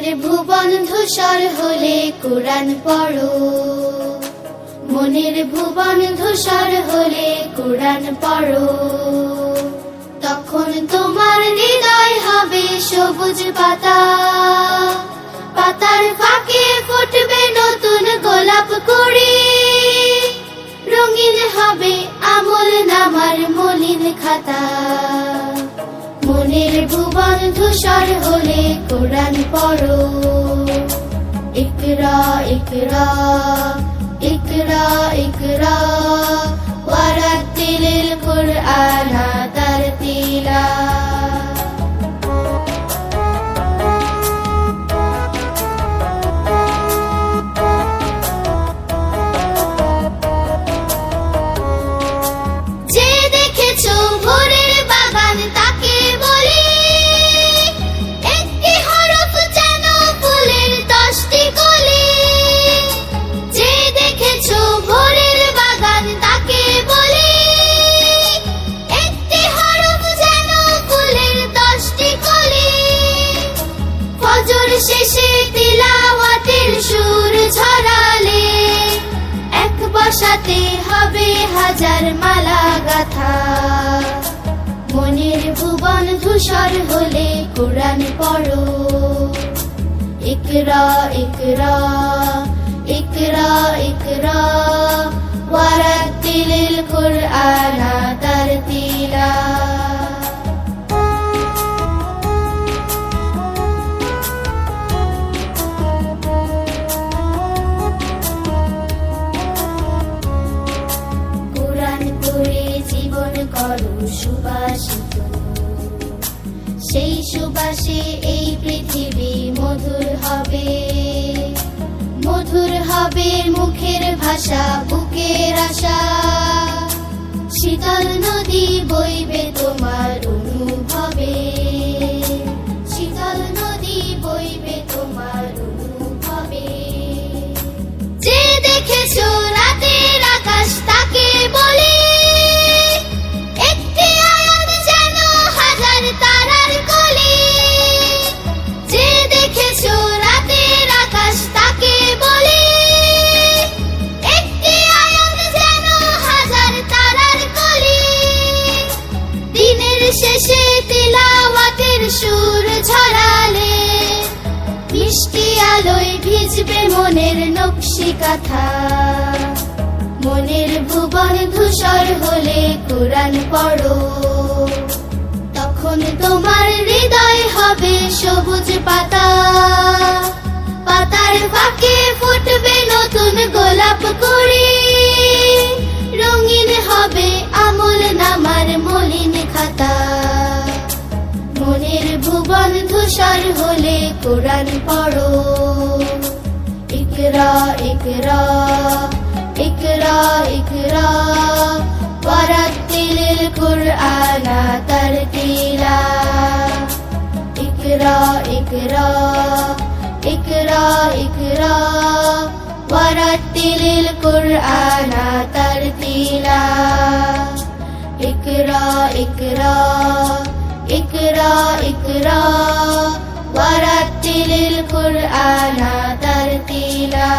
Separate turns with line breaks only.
মনের ভুবন ধূসর হলে কোরআন পড়ো। মনের ভুবন ধূসর হলে কোরআন পড়ো। তখন তোমার হৃদয় হবে সবুজ পাতা। পাতার ফাঁকে ফুটবে নতুন গোলাপ কুড়ি। রঙিন হবে আমল নামার মলিন খাতা। মনের ভুবন ধূসর হলে কোরআন পড়ো। ইকরা ইকরা ইকরা ইকরা ওয়ারাতিল কুরআনা হাজার মালা গাথা। মনের ভুবন ধূসর হলে কোরআন পড়ো। একরা ইকরা সুবাসিত সেই সুবাসে এই পৃথিবী মধুর হবে। মধুর হবে মুখের ভাষা, বুকের আশা। শীতল নদী বইবে মিষ্টি আলোয় ভিজবে মনের নকশি কাঁথা। মনের ভুবন ধূসর হলে কোরআন পড়ো। তখন তোমার হৃদয় হবে সবুজ পাতা। পাতার ফাঁকে ফুটবে নতুন গোলাপ কোরআন পড়ো ইকরা ইকরা ইকরা ইকরা। ওয়ারাতিলিল কুরআনা তারতিলা ইকরা ইকরা ইকরা ইকরা। ওয়ারাতিলিল কুরআনা তারতিলা ইকরা ইকরা ইকরা ইকরা। ওয়ারাতিলিল কুরআনা তারতিলা